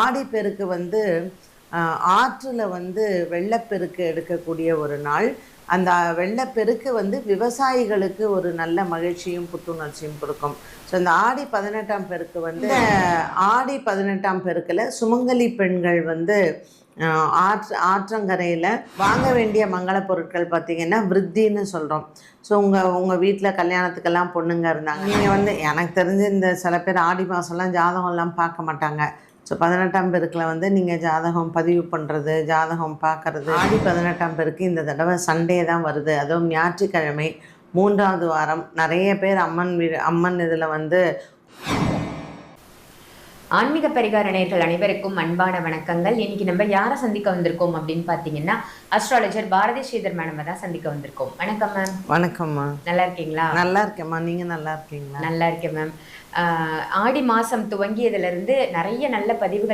ஆடிப்பெருக்கு வந்து ஆற்றில் வந்து வெள்ளப்பெருக்கு எடுக்கக்கூடிய ஒரு நாள். அந்த வெள்ளப்பெருக்கு வந்து விவசாயிகளுக்கு ஒரு நல்ல மகிழ்ச்சியும் புத்துணர்ச்சியும் கொடுக்கும். ஸோ இந்த ஆடி பதினெட்டாம் பெருக்கு வந்து ஆடி பதினெட்டாம் பெருக்கில் சுமங்கலி பெண்கள் வந்து ஆற்று ஆற்றங்கரையில் வாங்க வேண்டிய மங்கள பொருட்கள் பார்த்திங்கன்னா விருத்தின்னு சொல்கிறோம் ஸோ உங்கள் உங்கள் வீட்டில் கல்யாணத்துக்கெல்லாம் பொண்ணுங்க இருந்தாங்க. நீங்கள் வந்து எனக்கு தெரிஞ்சு இந்த சில பேர் ஆடி மாதம்லாம் ஜாதகம்லாம் பார்க்க மாட்டாங்க. ஸோ பதினெட்டாம் பெருக்கில் வந்து நீங்கள் ஜாதகம் பதிவு பண்ணுறது ஜாதகம் பார்க்கறது ஆடி பதினெட்டாம் பெருக்கு இந்த தடவை சண்டே தான் வருது. அதுவும் ஞாயிற்றுக்கிழமை மூன்றாவது வாரம் நிறைய பேர் அம்மன் வீடு அம்மன் இதில் வந்து ஆன்மீக பரிகார அனைவருக்கும் அன்பான வணக்கங்கள். இன்னைக்கு நம்ம யாரை சந்திக்க வந்திருக்கோம் அப்படின்னு பார்த்தீங்கன்னா அஸ்ட்ராலஜர் பாரதி ஸ்ரீதர் மேடம் தான் சந்திக்க வந்திருக்கோம். வணக்கம் மேம் வணக்கம்மா நல்லா இருக்கீங்களா? நல்லா இருக்கேம்மா நீங்கள் நல்லா இருக்கீங்களா? நல்லா இருக்கேன் மேம் ஆடி மாசம் துவங்கியதுல இருந்து நிறைய நல்ல பதிவுகள்